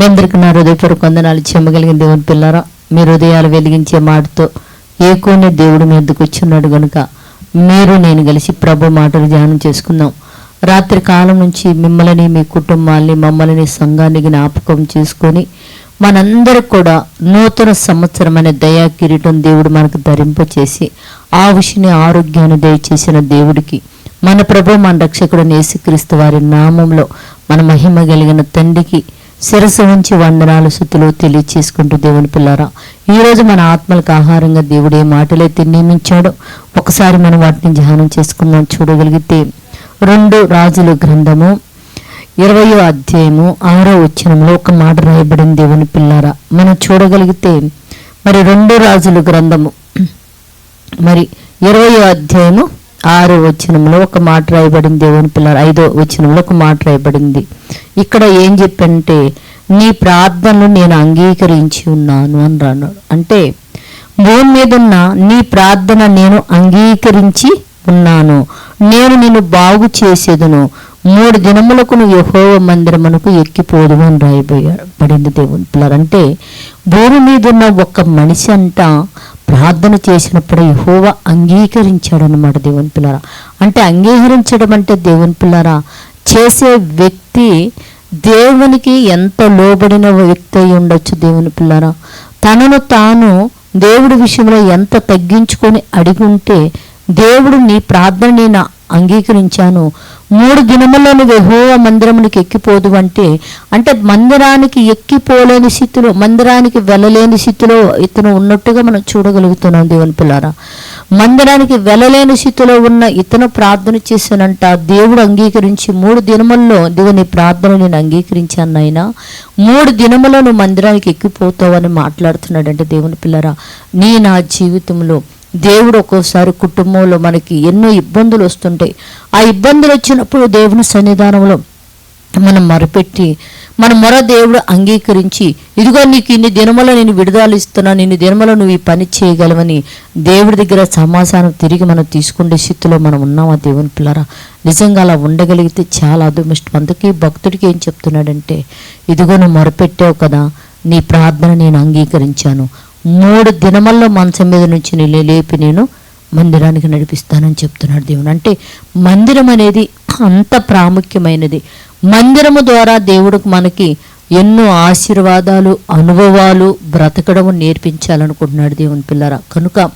మీ అందరికీ నా హృదయపూర్వక వందనాలు చెమ్మగలిగిన దేవుని పిల్లరా మీ హృదయాలు వెలిగించే మాటతో ఏకోనే దేవుడు మీ ఎందుకు వచ్చున్నాడు గనుక మీరు నేను కలిసి ప్రభు మాటలు ధ్యానం చేసుకుందాం. రాత్రి కాలం నుంచి మిమ్మల్ని మీ కుటుంబాన్ని మమ్మల్ని సంఘాన్ని జ్ఞాపకం చేసుకొని మనందరికి కూడా నూతన సంవత్సరం అనే దయా కిరీటం దేవుడు మనకు ధరింపచేసి ఆ విషయాన్ని ఆరోగ్యాన్ని దయచేసిన దేవుడికి మన ప్రభు మన రక్షకుడు నేసుక్రీస్తు వారి నామంలో మన మహిమ కలిగిన తండ్రికి శిరసు ఉంచి వందనాలు శుతులు తెలియచేసుకుంటూ దేవుని పిల్లారా ఈరోజు మన ఆత్మలకు ఆహారంగా దేవుడు ఏ మాటలైతే నియమించాడో. ఒకసారి మనం వాటిని ధ్యానం చేసుకుందాం చూడగలిగితే రెండు రాజుల గ్రంథము ఇరవయో అధ్యాయము ఆరో వచ్చినంలో ఒక మాట రాయబడింది దేవుని పిల్లారా. మనం చూడగలిగితే మరి రెండు రాజుల గ్రంథము మరి ఇరవయో అధ్యాయము ఆరు వచనంలో ఒక మాట రాయబడింది దేవుని పిల్లలు ఐదో వచనంలో ఒక మాట రాయబడింది. ఇక్కడ ఏం చెప్పంటే నీ ప్రార్థనలు నేను అంగీకరించి ఉన్నాను అని అన్నాడు. అంటే భూమి మీద ఉన్న నీ ప్రార్థన నేను అంగీకరించి ఉన్నాను. నేను నిన్ను బాగు చేసేదును. మూడు దినములకు నువ్వు యహోవ మందిరమునకు ఎక్కిపోదు అని రాయబోయాడు పడింది దేవుని పిల్లలు. అంటే భూమి మీద ఉన్న ఒక మనిషి అంట ప్రార్థన చేసినప్పుడు యహోవ అంగీకరించాడు అనమాట దేవుని పిల్లరా. అంటే అంగీకరించడం అంటే దేవుని పిల్లరా చేసే వ్యక్తి దేవునికి ఎంత లోబడిన వ్యక్తి అయి ఉండొచ్చు దేవుని పిల్లరా. తనను తాను దేవుడి విషయంలో ఎంత తగ్గించుకొని అడిగి ఉంటే దేవుడు నీ ప్రార్థన నేను అంగీకరించాను. మూడు దినములను యెహోవా మందిరమునికి ఎక్కిపోదు అంటే అంటే మందిరానికి ఎక్కిపోలేని స్థితిలో మందిరానికి వెళ్ళలేని స్థితిలో ఇతను ఉన్నట్టుగా మనం చూడగలుగుతున్నాం దేవుని పిల్లారా. మందిరానికి వెళ్ళలేని స్థితిలో ఉన్న ఇతను ప్రార్థన చేశానంట దేవుడు అంగీకరించి మూడు దినముల్లో దేవుని ప్రార్థన నేను అంగీకరించాను నాయనా. మూడు దినములో నువ్వు మందిరానికి ఎక్కిపోతావని మాట్లాడుతున్నాడంటే దేవుని పిల్లరా. నీ నా జీవితంలో దేవుడు ఒక్కోసారి కుటుంబంలో మనకి ఎన్నో ఇబ్బందులు వస్తుంటాయి ఆ ఇబ్బందులు వచ్చినప్పుడు దేవుని సన్నిధానంలో మనం మొరపెట్టి మన మొర దేవుడు అంగీకరించి ఇదిగో నీకు ఇన్ని దినములో నేను విడుదల ఇస్తున్నాను ఇన్ని దినములో నువ్వు ఈ పని చేయగలవని దేవుడి దగ్గర సమాచారం తిరిగి మనం తీసుకునే స్థితిలో మనం ఉన్నామా దేవుని పిల్లరా? నిజంగా అలా ఉండగలిగితే చాలా అదృష్టం. అందుకే భక్తుడికి ఏం చెప్తున్నాడంటే ఇదిగో నువ్వు మొరపెట్టావు కదా నీ ప్రార్థన నేను అంగీకరించాను. మూడు దినమల్లో మంచం మీద నుంచి నేను లేపి నేను మందిరానికి నడిపిస్తానని చెప్తున్నాడు దేవుడు. అంటే మందిరం అనేది అంత ప్రాముఖ్యమైనది. మందిరము ద్వారా దేవుడికి మనకి ఎన్నో ఆశీర్వాదాలు అనుభవాలు బ్రతకడం నేర్పించాలనుకుంటున్నాడు దేవుని పిల్లరా. కనుక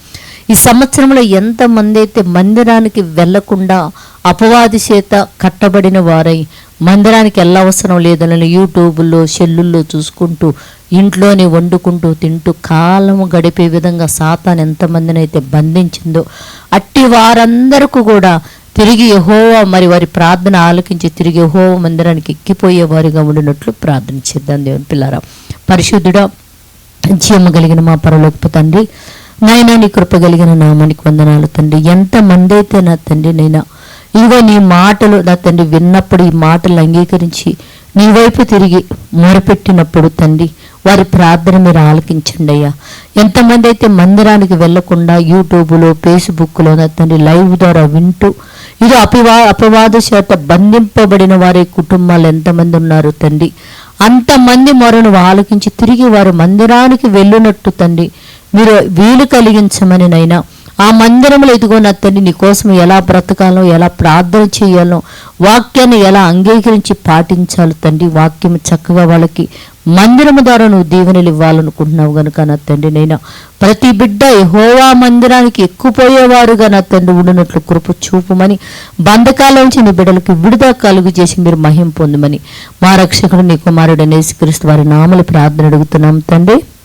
ఈ సంవత్సరంలో ఎంతమంది అయితే మందిరానికి వెళ్ళకుండా అపవాది చేత కట్టబడిన వారై మందిరానికి వెళ్ళవసరం లేదని యూట్యూబ్లో సెల్లుల్లో చూసుకుంటూ ఇంట్లోనే వండుకుంటూ తింటూ కాలం గడిపే విధంగా సాతాన్ ఎంతమందిని అయితే బంధించిందో అట్టి వారందరికీ కూడా తిరిగి యహోవా మరి వారి ప్రార్థన ఆలకించి తిరిగి యహోవా మందిరానికి ఎక్కిపోయే వారిగా ఉండినట్లు ప్రార్థన చేద్దాం దేవుని పిల్లారా. పరిశుద్ధుడా జీవము కలిగిన మా పరలోకపు తండ్రి నాయన నీ కృప కలిగిన నామానికి వందనాలు తండ్రి. ఎంతమంది అయితే నా తండ్రి నైనా ఇదిగో నీ మాటలు నా తండ్రి విన్నప్పుడు ఈ మాటలు అంగీకరించి నీ వైపు తిరిగి మొరపెట్టినప్పుడు తండ్రి వారి ప్రార్థన మీరు ఆలకించండి అయ్యా. ఎంతమంది అయితే మందిరానికి వెళ్ళకుండా యూట్యూబ్లో ఫేస్బుక్లో నా తండ్రి లైవ్ ద్వారా వింటూ ఇది అపవా అపవాద చేత బంధింపబడిన వారి కుటుంబాలు ఎంతమంది ఉన్నారు తండ్రి. అంతమంది మొరను ఆలకించి తిరిగి వారు మందిరానికి వెళ్ళినట్టు తండ్రి మీరు వీలు కలిగించమని నైనా ఆ మందిరంలో ఇదిగో నా తండ్రి నీ ఎలా బ్రతకాలో ఎలా ప్రార్థన చేయాలో వాక్యాన్ని ఎలా అంగీకరించి పాటించాలో తండ్రి వాక్యం చక్కగా వాళ్ళకి మందిరము ద్వారా నువ్వు దీవెనలు ఇవ్వాలనుకుంటున్నావు గనుక నా తండ్రి నైనా. ప్రతి బిడ్డ యహోవా మందిరానికి ఎక్కుపోయేవారుగా నా తండ్రి ఉండినట్లు కృప చూపమని బంధకాలోంచి నీ బిడ్డలకు విడుదల కలుగు చేసి మీరు మహిం పొందమని మా రక్షకుడు నీ కుమారుడు నేసుక్రీస్తు వారి నామలు ప్రార్థన అడుగుతున్నాం తండ్రి.